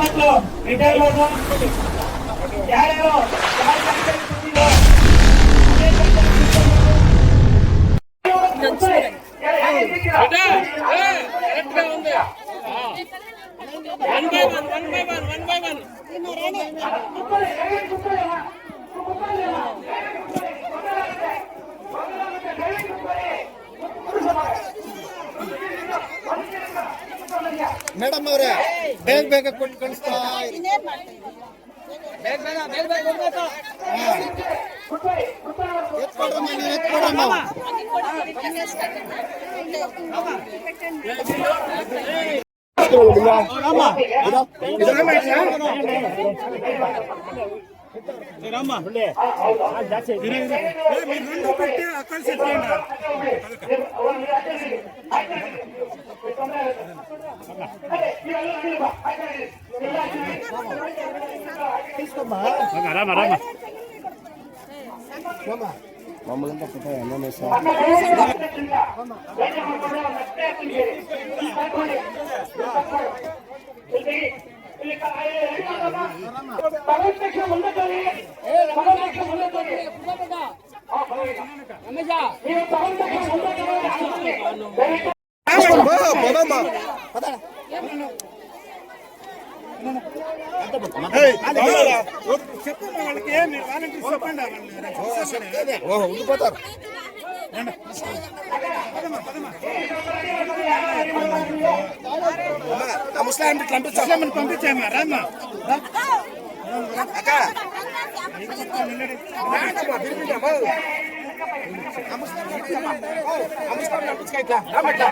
ಮಕ್ಕಳು ರಿಟೈರ್ ಹೋದ್ರು ಯಾರ್ಯಾರು ಯಾರು ಸರ್ಕಾರಿ ಕೂತಿದ್ರು? ಅದೇ ಸರ್ಕಾರಿ ಕೂತಿದ್ರು. ಯಾರು ಎಲ್ಲಿದ್ದೀರಾ? ಕೂತ್ಕೊಳ್ಳಿ, ದಯವಿಟ್ಟು ಕೂತ್ಕೊಳ್ಳಿ ಅಮ್ಮ. ಕೂತ್ಕೊಳ್ಳಿ ಅಮ್ಮ. ದಯವಿಟ್ಟು ಕೂತ್ಕೊಳ್ಳಿ. ಮೇಡಮ್ ಅವರೇ ಬೇಗ ಬೇಗ ಕೊಟ್ಟು ಕಳಿಸ್ತಾ ಇರಿ. ಕೂತ್ಕೊಳ್ಳಿ, ಕೂತ್ಕೊಳ್ಳಿ ಅವ್ರು. ಎತ್ಕೊಡ್ರಮ್ಮ Rama, Rama. Rama. Vamos a ver no me sale. Vamos, vamos, vamos. Kamu sekarang nggak bisa kayak gak, nggak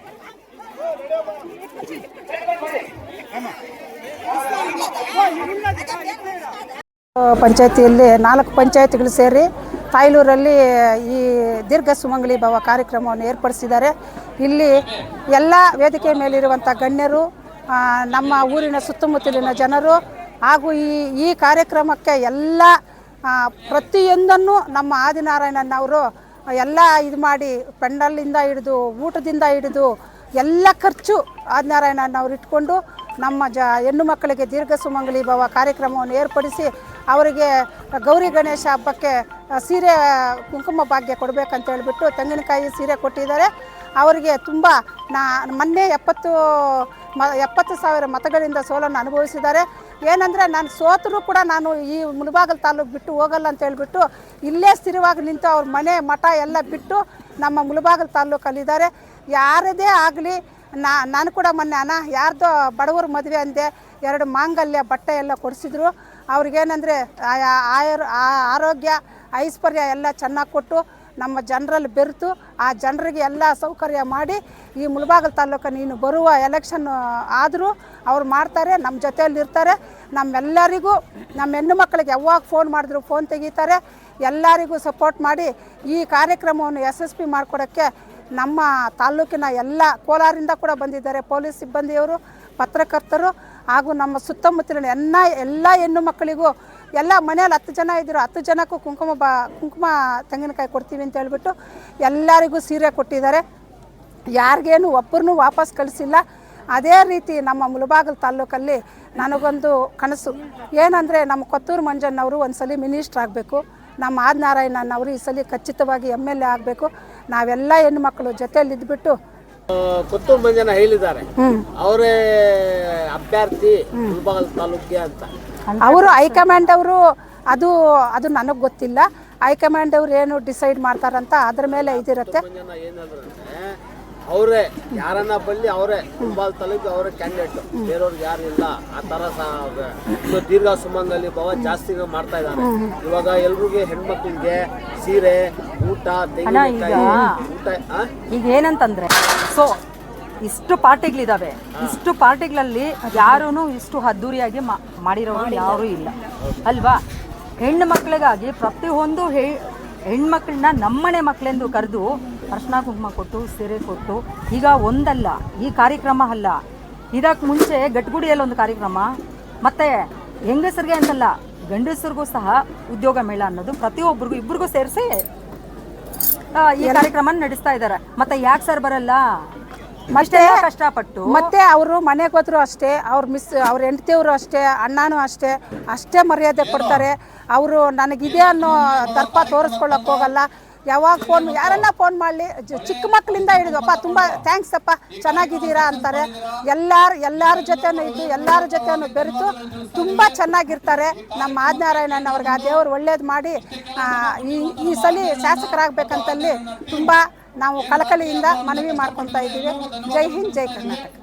ಪಂಚಾಯತಿಯಲ್ಲಿ ನಾಲ್ಕು ಪಂಚಾಯತಿಗಳು ಸೇರಿ ತಾಯ್ಲೂರಲ್ಲಿ ಈ ದೀರ್ಘ ಸುಮಂಗಲಿ ಭವ ಕಾರ್ಯಕ್ರಮವನ್ನು ಏರ್ಪಡಿಸಿದ್ದಾರೆ. ಇಲ್ಲಿ ಎಲ್ಲ ವೇದಿಕೆ ಮೇಲಿರುವಂಥ ಗಣ್ಯರು ನಮ್ಮ ಊರಿನ ಸುತ್ತಮುತ್ತಲಿನ ಜನರು ಹಾಗೂ ಈ ಈ ಕಾರ್ಯಕ್ರಮಕ್ಕೆ ಎಲ್ಲ ಪ್ರತಿಯೊಂದನ್ನು ನಮ್ಮ ಆದಿನಾರಾಯಣನವರು ಎಲ್ಲ ಇದು ಮಾಡಿ ಪೆಂಡಲ್ಲಿಂದ ಹಿಡಿದು ಊಟದಿಂದ ಹಿಡಿದು ಎಲ್ಲ ಖರ್ಚು ಆದಿನಾರಾಯಣನವ್ರು ಇಟ್ಕೊಂಡು ನಮ್ಮ ಜ ಹೆಣ್ಣು ಮಕ್ಕಳಿಗೆ ದೀರ್ಘ ಸುಮಂಗಲಿ ಭವ ಕಾರ್ಯಕ್ರಮವನ್ನು ಏರ್ಪಡಿಸಿ ಅವರಿಗೆ ಗೌರಿ ಗಣೇಶ ಹಬ್ಬಕ್ಕೆ ಸೀರೆ, ಕುಂಕುಮ ಭಾಗ್ಯ ಕೊಡಬೇಕಂತ ಹೇಳಿಬಿಟ್ಟು ತೆಂಗಿನಕಾಯಿ ಸೀರೆ ಕೊಟ್ಟಿದ್ದಾರೆ. ಅವರಿಗೆ ತುಂಬ ನಾ ಮೊನ್ನೆ ಎಪ್ಪತ್ತು ಮ, ಎಪ್ಪತ್ತು ಸಾವಿರ ಮತಗಳಿಂದ ಸೋಲನ್ನು ಅನುಭವಿಸಿದ್ದಾರೆ. ಏನಂದರೆ ನಾನು ಸೋತರೂ ಕೂಡ ನಾನು ಈ ಮುಳಬಾಗಲ್ ತಾಲೂಕು ಬಿಟ್ಟು ಹೋಗಲ್ಲ ಅಂತ ಹೇಳ್ಬಿಟ್ಟು ಇಲ್ಲೇ ಸ್ಥಿರವಾಗಿ ನಿಂತು ಅವ್ರ ಮನೆ ಮಠ ಎಲ್ಲ ಬಿಟ್ಟು ನಮ್ಮ ಮುಳಬಾಗಲ್ ತಾಲೂಕಲ್ಲಿದ್ದಾರೆ. ಯಾರದೇ ಆಗಲಿ ನಾ, ನಾನು ಕೂಡ ಮೊನ್ನೆ ಅಣ್ಣ ಯಾರ್ದೋ ಬಡವರ ಮದುವೆ ಅಂದೆ, ಎರಡು ಮಾಂಗಲ್ಯ ಬಟ್ಟೆ ಎಲ್ಲ ಕೊಡಿಸಿದ್ರು. ಅವ್ರಿಗೇನಂದರೆ ಆಯುರ್ ಆರೋಗ್ಯ ಐಶ್ವರ್ಯ ಎಲ್ಲ ಚೆನ್ನಾಗಿ ಕೊಟ್ಟು ನಮ್ಮ ಜನರಲ್ಲಿ ಬೆರೆತು ಆ ಜನರಿಗೆ ಎಲ್ಲ ಸೌಕರ್ಯ ಮಾಡಿ ಈ ಮುಳಬಾಗಲ್ ತಾಲೂಕು ನೀನು ಬರುವ ಎಲೆಕ್ಷನ್ ಆದರೂ ಅವ್ರು ಮಾಡ್ತಾರೆ, ನಮ್ಮ ಜೊತೆಯಲ್ಲಿರ್ತಾರೆ ನಮ್ಮೆಲ್ಲರಿಗೂ, ನಮ್ಮ ಹೆಣ್ಣು ಮಕ್ಕಳಿಗೆ ಯಾವಾಗ ಫೋನ್ ಮಾಡಿದ್ರು ಫೋನ್ ತೆಗಿತಾರೆ. ಎಲ್ಲರಿಗೂ ಸಪೋರ್ಟ್ ಮಾಡಿ ಈ ಕಾರ್ಯಕ್ರಮವನ್ನು ಯಶಸ್ವಿ ಮಾಡಿಕೊಡೋಕ್ಕೆ ನಮ್ಮ ತಾಲೂಕಿನ ಎಲ್ಲ ಕೋಲಾರಿಂದ ಕೂಡ ಬಂದಿದ್ದಾರೆ ಪೊಲೀಸ್ ಸಿಬ್ಬಂದಿಯವರು, ಪತ್ರಕರ್ತರು ಹಾಗೂ ನಮ್ಮ ಸುತ್ತಮುತ್ತಲಿನ ಎಲ್ಲ ಎಲ್ಲ ಹೆಣ್ಣು ಮಕ್ಕಳಿಗೂ ಎಲ್ಲ ಮನೆಯಲ್ಲಿ ಹತ್ತು ಜನ ಇದ್ದರು ಹತ್ತು ಜನಕ್ಕೂ ಕುಂಕುಮ ಬಾ, ಕುಂಕುಮ ತೆಂಗಿನಕಾಯಿ ಕೊಡ್ತೀವಿ ಅಂತ ಹೇಳ್ಬಿಟ್ಟು ಎಲ್ಲರಿಗೂ ಸೀರೆ ಕೊಟ್ಟಿದ್ದಾರೆ. ಯಾರಿಗೇನು ಒಬ್ಬರನ್ನೂ ವಾಪಸ್ ಕಳಿಸಿಲ್ಲ. ಅದೇ ರೀತಿ ನಮ್ಮ ಮುಳಬಾಗಲ್ ತಾಲೂಕಲ್ಲಿ ನನಗೊಂದು ಕನಸು. ಏನಂದರೆ ನಮ್ಮ ಕೊತ್ತೂರು ಮಂಜಣ್ಣವರು ಒಂದು ಸಲ ಮಿನಿಸ್ಟ್ರ್ ಆಗಬೇಕು. ನಮ್ಮ ಆದಿನಾರಾಯಣನವರು ಈ ಸಲ ಖಚಿತವಾಗಿ ಎಂ ಎಲ್ ಎ ಆಗಬೇಕು. ನಾವೆಲ್ಲ ಹೆಣ್ಮಕ್ಳು ಜೊತೆಯಲ್ಲಿ ಇದ್ಬಿಟ್ಟು ಕೊತ್ತೂರು ಮಂಜನ ಹೇಳಿದ್ದಾರೆ. ಅವರೇ ಅಭ್ಯರ್ಥಿ ಗುಲ್ಬಾಗಲ್ ತಾಲೂಕಿಗೆ ಅಂತ. ಅವರು ಹೈಕಮಾಂಡ್ ಅವರು ಅದು ಅದು ನನಗೆ ಗೊತ್ತಿಲ್ಲ. ಹೈಕಮಾಂಡ್ ಅವ್ರು ಏನು ಡಿಸೈಡ್ ಮಾಡ್ತಾರಂತ ಅದ್ರ ಮೇಲೆ ಇದಿರುತ್ತೆ. ಅವರೇ ಯಾರನ್ನ ಬಲ್ಲಿ ಅವರೇ ಮುಳಬಾಗಲ್ ತಾಲೂಕು ಅವರೇ ಕ್ಯಾಂಡಿಡೇಟ್ ಬೇರೆಯವ್ರಿಗೆ ಯಾರು ಇಲ್ಲ ಆ ತರ ದೀರ್ಘ ಸುಮಂಗಲಿ ಭವ ಜಾಸ್ತಿ ಮಾಡ್ತಾ ಇದ್ದಾರೆ. ಇವಾಗ ಎಲ್ರಿಗೂ ಹೆಣ್ಮಕ್ಳಿಗೆ ಸೀರೆ ಊಟ ಈಗ ಈಗ ಏನಂತಂದ್ರೆ ಸೊ ಇಷ್ಟು ಪಾರ್ಟಿಗಳಿದಾವೆ. ಇಷ್ಟು ಪಾರ್ಟಿಗಳಲ್ಲಿ ಯಾರೂ ಇಷ್ಟು ಅದ್ದೂರಿಯಾಗಿ ಮಾಡಿರೋರು ಯಾರೂ ಇಲ್ಲ. ಅಲ್ವಾ? ಹೆಣ್ಣು ಮಕ್ಕಳಿಗಾಗಿ ಪ್ರತಿಯೊಂದು ಹೆ ಹೆಣ್ಮಕ್ಳನ್ನ ನಮ್ಮನೆ ಮಕ್ಕಳೆಂದು ಕರೆದು ಅರ್ಶನ ಕುಂಕುಮ ಕೊಟ್ಟು ಸೀರೆ ಕೊಟ್ಟು ಈಗ ಒಂದಲ್ಲ ಈ ಕಾರ್ಯಕ್ರಮ ಅಲ್ಲ. ಇದಕ್ಕೆ ಮುಂಚೆ ಗಟ್ಗುಡಿಯಲ್ಲಿ ಒಂದು ಕಾರ್ಯಕ್ರಮ ಮತ್ತೆ ಹೆಂಗಸರಿಗೆ ಅಂತಲ್ಲ ಗಂಡಸರಿಗೂ ಸಹ ಉದ್ಯೋಗ ಮೇಳ ಅನ್ನೋದು ಪ್ರತಿಯೊಬ್ಬರಿಗೂ ಇಬ್ಬರಿಗೂ ಸೇರಿಸಿ ಈ ಕಾರ್ಯಕ್ರಮ ನಡೆಸ್ತಾ ಇದ್ದಾರೆ ಮತ್ತೆ ಯಾಕೆ ಸರ್ ಬರಲ್ಲ? ಮತ್ತೆ ಕಷ್ಟಪಟ್ಟು ಮತ್ತೆ ಅವರು ಮನೆಗೆ ಹೋದ್ರು ಅಷ್ಟೇ ಅವ್ರ ಮಿಸ್ ಅವ್ರ ಹೆಂಡತಿಯವರು ಅಷ್ಟೇ ಅಣ್ಣನೂ ಅಷ್ಟೇ ಅಷ್ಟೇ ಮರ್ಯಾದೆ ಕೊಡ್ತಾರೆ. ಅವರು ನನಗಿದೆ ಅನ್ನೋ ದರ್ಪ ತೋರಿಸ್ಕೊಳ್ಳೋಕೆ ಹೋಗಲ್ಲ. ಯಾವಾಗ ಫೋನ್ ಯಾರನ್ನ ಫೋನ್ ಮಾಡಲಿ? ಚಿಕ್ಕ ಮಕ್ಕಳಿಂದ ಹಿಡಿದು ಅಪ್ಪ ತುಂಬ ಥ್ಯಾಂಕ್ಸ್ ಅಪ್ಪ. ಚೆನ್ನಾಗಿದ್ದೀರಾ ಅಂತಾರೆ. ಎಲ್ಲರ ಎಲ್ಲರ ಜೊತೆನೂ ಇದ್ದು, ಎಲ್ಲರ ಜೊತೆನೂ ಬೆರೆತು ತುಂಬ ಚೆನ್ನಾಗಿರ್ತಾರೆ. ನಮ್ಮ ಆದಿನಾರಾಯಣನ್ ಅವ್ರಿಗೆ ಆ ದೇವರು ಒಳ್ಳೇದು ಮಾಡಿ ಈ ಈ ಸಲ ಶಾಸಕರಾಗಬೇಕಂತಲ್ಲಿ ತುಂಬ ನಾವು ಕಳಕಳಿಯಿಂದ ಮನವಿ ಮಾಡ್ಕೊತಾ ಇದ್ದೀವಿ. ಜೈ ಹಿಂದ್, ಜೈ ಕರ್ನಾಟಕ.